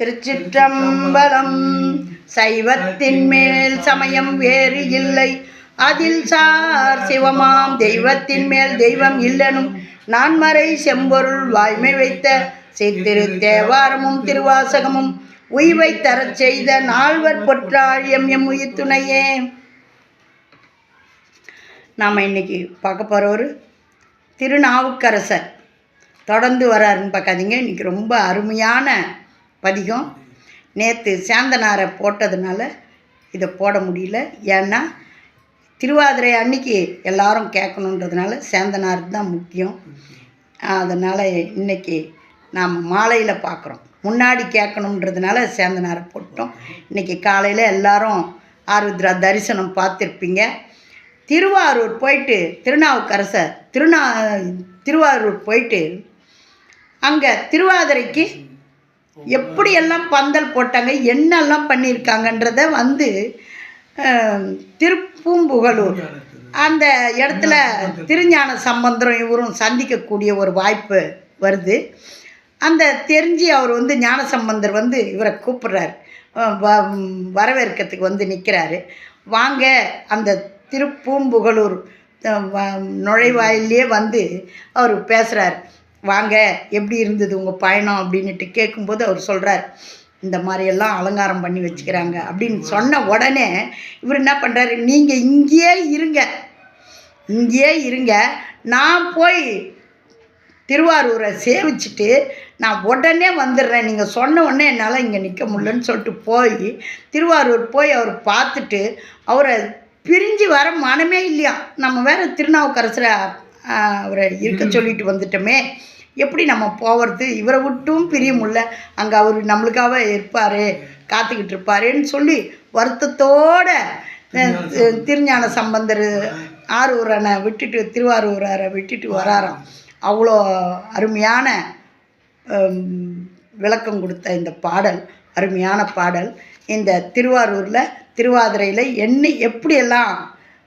திருச்சிற்றம்பலம். சைவத்தின் மேல் சமயம் வேறு இல்லை. அதில் சார் சிவமாம் தெய்வத்தின் மேல் தெய்வம் இல்லனும். நான்மறை செம்பொருள் வாய்மை வைத்த சித்திரு தேவாரமும் திருவாசகமும் உய்வை தரச் செய்த நால்வர் பொற்றாழியம் எம் உயிர் துணையே நாம் இன்னைக்கு பார்க்க போகிற ஒரு திருநாவுக்கரசர். தொடர்ந்து வராருன்னு பார்க்காதீங்க. இன்றைக்கி ரொம்ப அருமையான பதிகம் நேற்று சேந்தனாரை போட்டதுனால இதை போட முடியல. ஏன்னா திருவாதிரை அன்னைக்கு எல்லாரும் கேட்கணுன்றதுனால சேந்தனார் தான் முக்கியம். அதனால் இன்றைக்கி நாம் மாலையில் பார்க்குறோம். முன்னாடி கேட்கணுன்றதுனால சேந்தனாரை போட்டோம். இன்றைக்கி காலையில் எல்லாரும் ஆருத்ரா தரிசனம் பார்த்துருப்பீங்க. திருவாரூர் போயிட்டு திருநாவுக்கரசர் திருநா திருவாரூர் போயிட்டு அங்கே திருவாதிரைக்கு எப்படியெல்லாம் பந்தல் போட்டாங்க என்னெல்லாம் பண்ணியிருக்காங்கன்றத வந்து திருப்பூம்புகளூர் திருப்பூம்புகலூர் அந்த இடத்துல திருஞான சம்பந்தரும் இவரும் சந்திக்கக்கூடிய ஒரு வாய்ப்பு வருது. அந்த தெரிஞ்சு அவர் வந்து ஞானசம்பந்தர் வந்து இவரை கூப்பிட்றாரு. வரவேற்கிறதுக்கு வந்து நிற்கிறாரு வாங்க அந்த திருப்பூம்புகலூர் நுழைவாயிலே வந்து அவர் பேசுகிறார் வாங்க எப்படி இருந்தது உங்கள் பயணம் அப்படின்னுட்டு கேட்கும்போது அவர் சொல்கிறார் இந்த மாதிரியெல்லாம் அலங்காரம் பண்ணி வச்சுக்கிறாங்க அப்படின்னு சொன்ன உடனே இவர் என்ன பண்ணுறாரு நீங்கள் இங்கேயே இருங்க இங்கேயே இருங்க நான் போய் திருவாரூரை சேவிச்சுட்டு நான் உடனே வந்துடுறேன். நீங்கள் சொன்ன உடனே என்னால் இங்கே நிற்க முடியலன்னு சொல்லிட்டு போய் திருவாரூர் போய் அவர் பார்த்துட்டு அவரை பிரிஞ்சு வர மனமே இல்லையா? நம்ம வேற திருநாவுக்கரசரை அவரை இருக்க சொல்லிட்டு வந்துட்டோமே. எப்படி நம்ம போகிறது? இவரை விட்டும் பிரிய முடியல. அங்கே அவர் நம்மளுக்காக இருப்பார் காத்துக்கிட்டு இருப்பாருன்னு சொல்லி வருத்தத்தோட திருஞான சம்பந்தர். ஆரூரனை விட்டுட்டு திருவாரூரரை விட்டுட்டு வராராம். அவ்வளோ அருமையான விளக்கம் கொடுத்த இந்த பாடல் அருமையான பாடல். இந்த திருவாரூரில் திருவாதிரையில் என்ன எப்படியெல்லாம்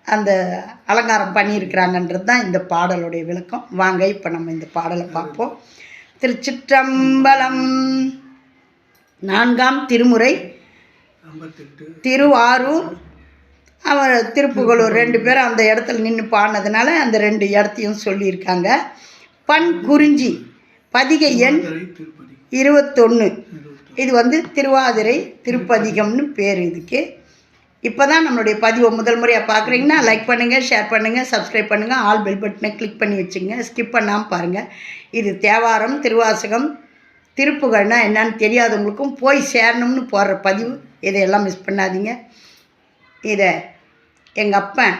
அந்த அலங்காரம் பண்ணியிருக்கிறாங்கன்றது தான் இந்த பாடலுடைய விளக்கம். வாங்க இப்போ நம்ம இந்த பாடலை பார்ப்போம். திருச்சிற்றம்பலம் நான்காம் திருமுறை. திருவாரூர். அவர் திருப்புகலூர் ரெண்டு பேரும் அந்த இடத்துல நின்று பாடினதுனால அந்த ரெண்டு இடத்தையும் சொல்லியிருக்காங்க. பண் குறிஞ்சி பதிகை எண் இருபத்தொன்று இருபத்தி இது வந்து திருவாதிரை திருப்பதிகம்னு பேர் இதுக்கு. இப்போ தான் நம்மளுடைய பதிவை முதல் முறையாக பார்க்குறீங்கன்னா லைக் பண்ணுங்கள் ஷேர் பண்ணுங்கள் சப்ஸ்கிரைப் பண்ணுங்கள் ஆல் பெல் பட்டனை கிளிக் பண்ணி வச்சுங்க. ஸ்கிப் பண்ணாமல் பாருங்கள் இது தேவாரம் திருவாசகம் திருப்புகள்னா என்னன்னு தெரியாதவங்களுக்கும் போய் சேரணும்னு போடுற பதிவு. இதையெல்லாம் மிஸ் பண்ணாதீங்க. இதை எங்கள் அப்பன்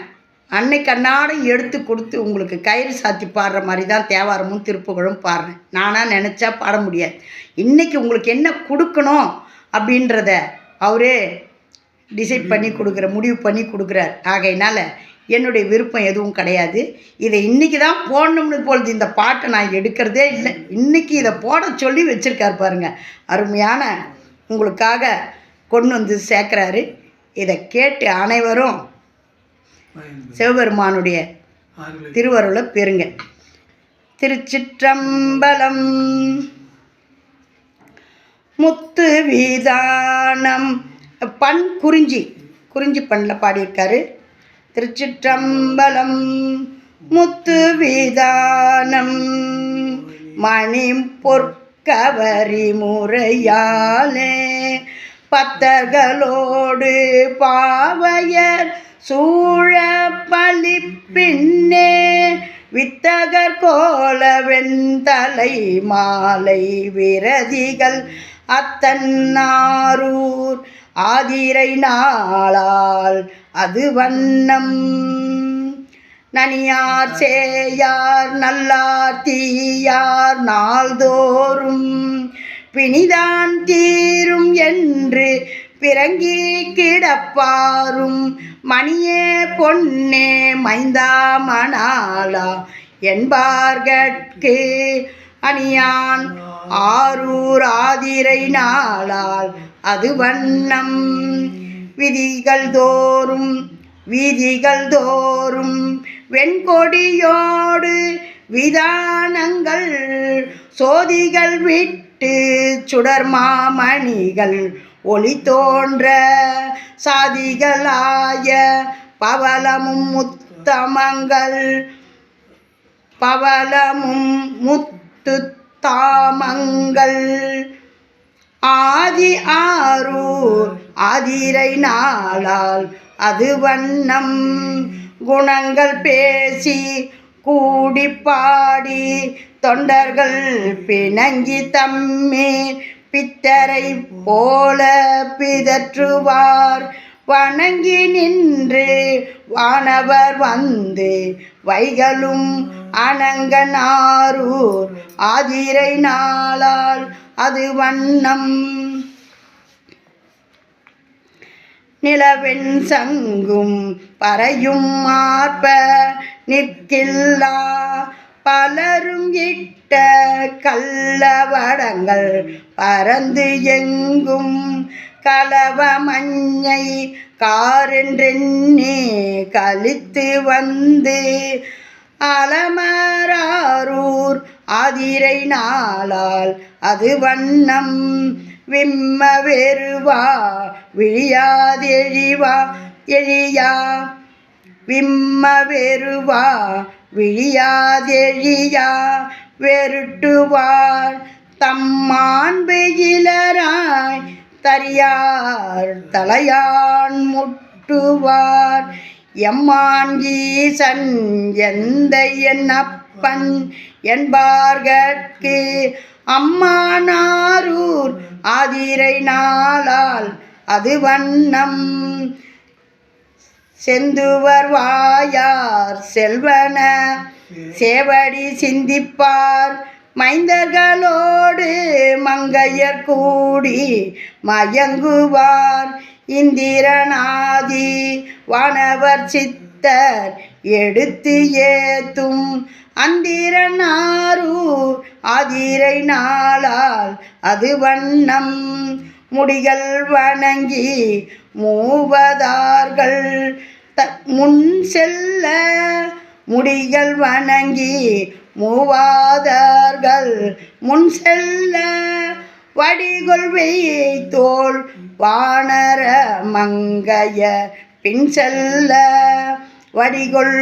அன்னைக்கு அன்னாடம் எடுத்து கொடுத்து உங்களுக்கு கயிறு சாத்தி பாடுற மாதிரி தான் தேவாரமும் திருப்புகழும் பாடுறேன். நானாக நினச்சா பாட முடியாது. இன்றைக்கி உங்களுக்கு என்ன கொடுக்கணும் அப்படின்றத அவரே டிசைட் பண்ணி கொடுக்குற முடிவு பண்ணி கொடுக்குறார். ஆகையினால என்னுடைய விருப்பம் எதுவும் கிடையாது. இதை இன்றைக்கி தான் போடணும்னு பொழுது இந்த பாட்டை நான் எடுக்கிறதே இல்லை. இன்றைக்கி இதை போட சொல்லி வச்சுருக்கார் பாருங்க. அருமையான உங்களுக்காக கொண்டு வந்து சேர்க்குறாரு. இதை கேட்டு அனைவரும் சிவபெருமானுடைய திருவருளை பெறுங்க. திருச்சிற்றம்பலம் முத்து வீதானம் பண் குறிஞ்சி. குறிஞ்சி பண்ணில் பாடியிருக்காரு. திருச்சிற்றம்பலம் முத்து விதானம் மணி பொற்கவரி முறையாலே பத்தர்களோடு பாவையர் சூழ பழிப்பின்னே வித்தகர் கோல வெண்தலை மாலை விரதிகள் அத்தன்னாரூர் ஆதிரை நாளால் அது வண்ணம். நனியார் சேயார் நல்லார் தீயார் நாள்தோறும் பிணிதான் தீரும் என்று பிறங்கி கிடப்பாரும். மணியே பொன்னே மைந்தா மணாலா என்பார்கட்கு. அணியான் ஆரூர் ஆதிரை நாளால் அது வண்ணம். விதிகள் தோறும் வீதிகள் தோறும் வெண்கொடியோடு விதானங்கள் சோதிகள் விட்டு சுடர் மாமணிகள் ஒளி தோன்ற சாதிகளாய பவலமும் முத்தமங்கள் பவளமும் பத்து தாமங்கள். ஆதி ஆரூர் ஆதிரை நாளால் அது வண்ணம். குணங்கள் பேசி கூடி பாடி தொண்டர்கள் பிணங்கி தம்மே. பித்தரை போல பிதற்றுவார். வணங்கி நின்று வானவர் வந்து வைகளும் அணங்கனாரூர் ஆதிரை நாளால் அது வண்ணம். நிலவெண் சங்கும் பறையும் மார்ப நிற்கில்லா. பலரும் இட்ட கள்ளவடங்கள் பறந்து எங்கும் கலவ மஞ்சை காரென்றெண்ணே கழித்து வந்து அலமராரூர் அதிரை நாளால் அது வண்ணம் விம்ம வெறுவா விழியாதெழிவா எழியா. விம்ம வெறுவா விழியாதெழியா வெருட்டுவார் தம்மான் வெயிலராய் தரியார் தலையான் முட்டுவார். எம்மான் ஈசன் எந்த என் அப்பன் என்பார்கட்கு. அம்மானாரூர் ஆதிரை நாளால் அது வண்ணம். செந்துவர் வாயார் செல்வன. சேவடி சிந்திப்பார். மைந்தர்களோடு மங்கையர் கூடி மயங்குவார். இந்திரநாதி வானவர் சித்தர் எடுத்து ஏத்தும் அந்திரனாரு ஆதிரை நாளால் அது வண்ணம். முடிகள் வணங்கி மூவதார்கள் த முன் செல்ல முடிகள் வணங்கி மூவாதார்கள் முன் செல்ல வடிகொள் தோல் வானர மங்கைய பின் செல்ல வடிகொள்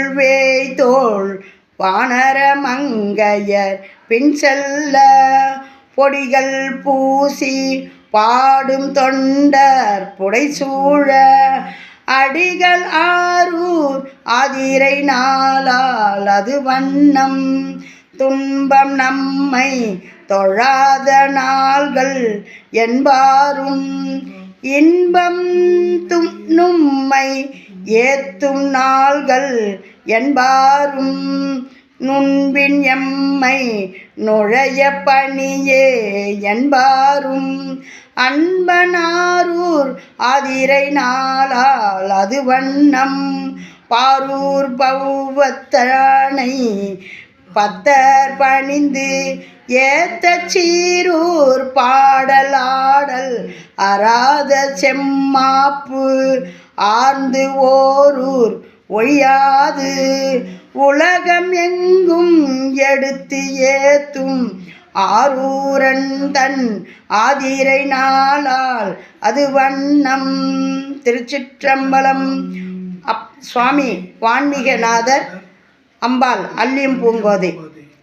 தோல் வானர மங்கையர் பின் செல்ல பொடிகள் பூசி பாடும் தொண்டர் புடைசூழ அடிகள் ஆரூர் அதிரை நாளால் அது வண்ணம் துன்பம் நம்மை தொழாத நாள்கள் என்பாரும். இன்பம் தும் நும்மை ஏத்தும் நாள்கள் என்பாரும். நுண்பின் எம்மை நுழைய பணியே என்பாரும். அன்பனாரூர் ஆதிரை நாளால் அது வண்ணம். பாரூர் பௌவத்தனை பத்தர் பணிந்து ஏத்த சீரூர் பாடலாடல் அராத செம்மாப்பு ஆர்ந்து ஓரூர் ஒழியாது. உலகம் எங்கும் எடுத்து ஏத்தும் ஆரூரன் தன் ஆதிரை நாளால் அது வண்ணம். திருச்சிற்றம்பலம் அப் சுவாமி வான்மீகநாதர் அம்பாள் அள்ளியும் பூங்கோதை.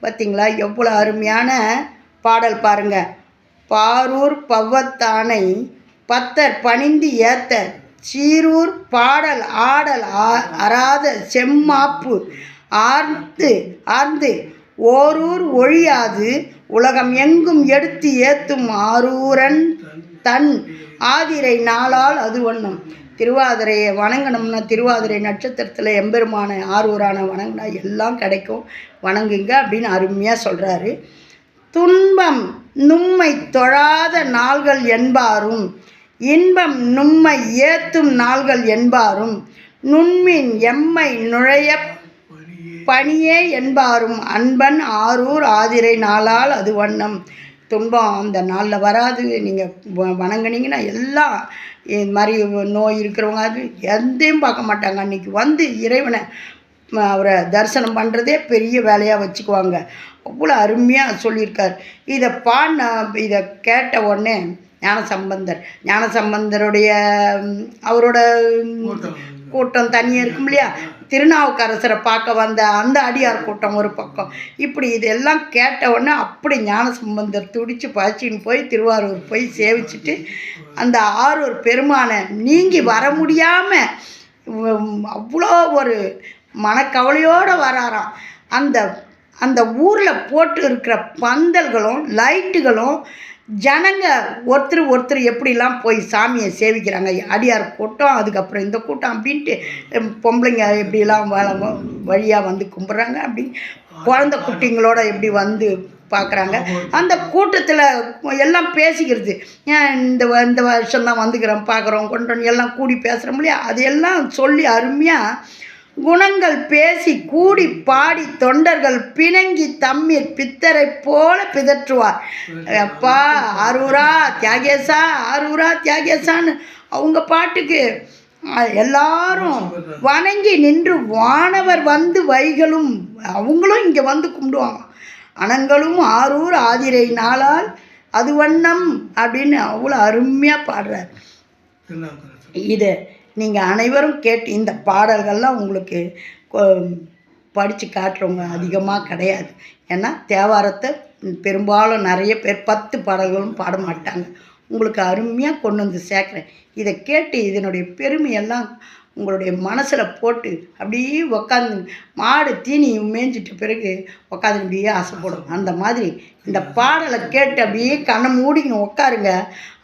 பார்த்தீங்களா எவ்வளோ அருமையான பாடல் பாருங்க. பாரூர் பவ்வத்தானை பத்தர் பணிந்து ஏத்த சீரூர் பாடல் ஆடல் ஆ- அறாத செம்மாப்பு ஆர்ந்து ஆர்ந்து ஓரூர் ஒழியாது உலகம் எங்கும் எடுத்து ஏத்தும் ஆரூரன் தன். ஆதிரை நாளால் அது ஒன்றும் திருவாதிரையை வணங்கணும்னா திருவாதிரை நட்சத்திரத்தில் எம்பெருமான ஆரூரான வணங்கினா எல்லாம் கிடைக்கும். வணங்குங்க அப்படின்னு அருமையாக சொல்கிறாரு துன்பம் நும்மை தொழாத நாள்கள் என்பாரும் இன்பம் நும்மை ஏத்தும் நாள்கள் என்பாரும் நுண்மின் எம்மை நுழைய பணியே என்பாரும் அன்பன் ஆரூர் ஆதிரை நாளால் அது வண்ணம். துன்பம் அந்த நாளில் வராது. நீங்கள் வணங்குனீங்கன்னா எல்லாம் இது மாதிரி நோய் இருக்கிறவங்க அது எந்தையும் பார்க்க மாட்டாங்க. அன்றைக்கி வந்து இறைவனை அவரை தரிசனம் பண்ணுறதே பெரிய வேலையாக வச்சுக்குவாங்க. அவ்வளோ அருமையாக சொல்லியிருக்கார். இதை பாடின இதை கேட்ட உடனே ஞானசம்பந்தர் ஞானசம்பந்தருடைய ம், அவரோட கூட்டம். கூட்டம் தனியாக இருக்கும் இல்லையா? திருநாவுக்கரசரை பார்க்க வந்த அந்த அடியார் கூட்டம் ஒரு பக்கம். இப்படி இதெல்லாம் கேட்ட உடனே அப்படி ஞானசம்பந்தர் துடிச்சு பாய்ச்சின்னு போய் திருவாரூர் போய் சேவிச்சுட்டு அந்த ஆரூர் பெருமானை நீங்கி வர முடியாமல் அவ்வளோ ஒரு மனக்கவலையோடு வராராம். அந்த அந்த ஊரில் போட்டு இருக்கிற பந்தல்களும் லைட்டுகளும் ஜனங்க ஒருத்தர் ஒருத்தர் எப்படிலாம் போய் சாமியை சேவிக்கிறாங்க? அடியார் கூட்டம் அதுக்கப்புறம் இந்த கூட்டம் அப்படின்ட்டு பொம்பளைங்க எப்படிலாம் வ வழியாக வந்து கும்பிட்றாங்க அப்படி. குழந்த குட்டிங்களோட எப்படி வந்து பார்க்குறாங்க அந்த கூட்டத்தில் எல்லாம் பேசிக்கிறது. ஏன் இந்த வ- இந்த வருஷம் தான் வந்துக்கிறோம் பார்க்குறோம் கொண்டோன்னு எல்லாம் கூடி பேசுகிறோம் இல்லையா? அதையெல்லாம் சொல்லி அருமையாக குணங்கள் பேசி கூடி பாடி தொண்டர்கள் பிணங்கி தம்மீர் பித்தரை போல பிதற்றுவார். அப்பா ஆரூரா தியாகேசா ஆரூரா தியாகேசான்னு அவங்க பாட்டுக்கு எல்லாரும் வணங்கி நின்று வானவர் வந்து வைகளும் அவங்களும் இங்கே வந்து கும்பிடுவாங்க. அனங்களும் ஆரூர் ஆதிரை நாளால் அது வண்ணம் அப்படின்னு அவ்வளோ அருமையாக பாடுறார். இதை நீங்கள் அனைவரும் கேட்டு இந்த பாடல்கள்லாம் உங்களுக்கு படித்து காட்டுறவங்க அதிகமாக கிடையாது. ஏன்னா தேவாரத்தை பெரும்பாலும் நிறைய பேர் பத்து பாடல்களும் பாட மாட்டாங்க. உங்களுக்கு அருமையாக கொண்டு வந்து சேர்க்குறேன். இதை கேட்டு இதனுடைய பெருமையெல்லாம் உங்களுடைய மனசில் போட்டு அப்படியே உக்காந்து மாடு தீனி மேய்ஞ்சிட்ட பிறகு உக்காந்து அப்படியே ஆசைப்படும் அந்த மாதிரி இந்த பாடலை கேட்டு அப்படியே கண்ணை மூடிக்கணும் உட்காருங்க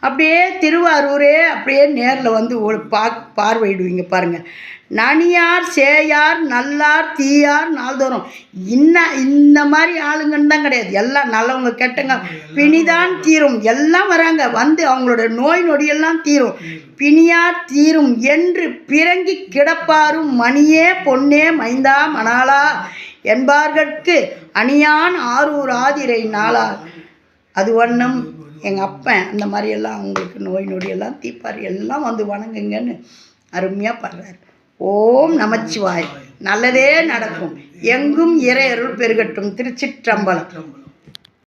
அப்படியே திருவாரூரே அப்படியே நேரில் வந்து ஒரு பா பார்வையிடுவீங்க பாருங்கள் நனியார் சேயார் நல்லார் தீயார் நாள்தோறும். இன்ன இந்த மாதிரி ஆளுங்கன்னு தான் கிடையாது. எல்லாம் நல்லவங்க கெட்டங்க பிணிதான் தீரும். எல்லாம் வராங்க. வந்து அவங்களோட நோய் நொடியெல்லாம் தீரும். பிணியார் தீரும் என்று பிறங்கி கிடப்பாரும் மணியே பொன்னே மைந்தா மணாலா என்பார்கட்கு அணியான் ஆரூர் ஆதிரை நாளா. அது ஒன்றும் எங்கள் அப்பன் அந்த மாதிரியெல்லாம் அவங்களுக்கு நோய் நொடியெல்லாம் தீப்பார். எல்லாம் வந்து வணங்குங்கன்னு அருமையாக பாடுறாரு. ஓம் நமச்சிவாய். நல்லதே நடக்கும். எங்கும் இறையருள் பெருகட்டும். திருச்சிற்றம்பலம். திருச்சிற்றம்பலம்